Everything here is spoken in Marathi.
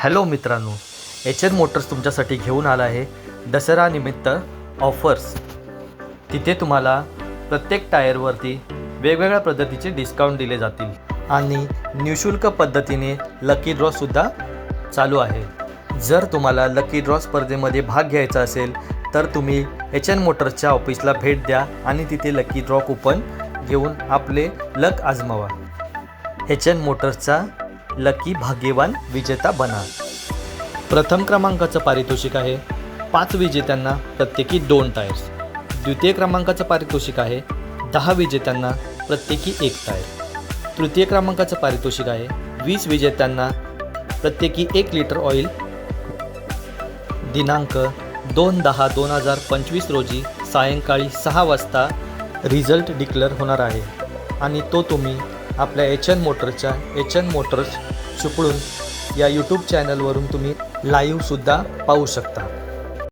हॅलो मित्रांनो एच एन मोटर्स तुमच्यासाठी घेऊन आला आहे दसरानिमित्त ऑफर्स तिथे तुम्हाला प्रत्येक टायरवरती वेगवेगळ्या पद्धतीचे डिस्काउंट दिले जातील आणि निशुल्क पद्धतीने लकी ड्रॉसुद्धा चालू आहे. जर तुम्हाला लकी ड्रॉ स्पर्धेमध्ये भाग घ्यायचा असेल तर तुम्ही एच एन मोटर्सच्या ऑफिसला भेट द्या आणि तिथे लकी ड्रॉ कुपन घेऊन आपले लक आजमावा. एच एन मोटर्सचा लकी भाग्यवान विजेता बना. प्रथम क्रमांकाचं पारितोषिक आहे. पाच विजेत्यांना प्रत्येकी दोन टायर्स. द्वितीय क्रमांकाचं पारितोषिक आहे. दहा विजेत्यांना प्रत्येकी एक टायर. तृतीय क्रमांकाचं पारितोषिक आहे. वीस विजेत्यांना प्रत्येकी एक लिटर ऑइल. दिनांक दोन दहा दोन हजार पंचवीस रोजी सायंकाळी सहा वाजता रिझल्ट डिक्लेअर होणार आहे. आणि तो तुम्ही आपल्या एच एन मोटरच्या एच एन मोटर्स चिपळूण या यूट्यूब चॅनलवरून तुम्ही लाईव्हसुद्धा पाहू शकता.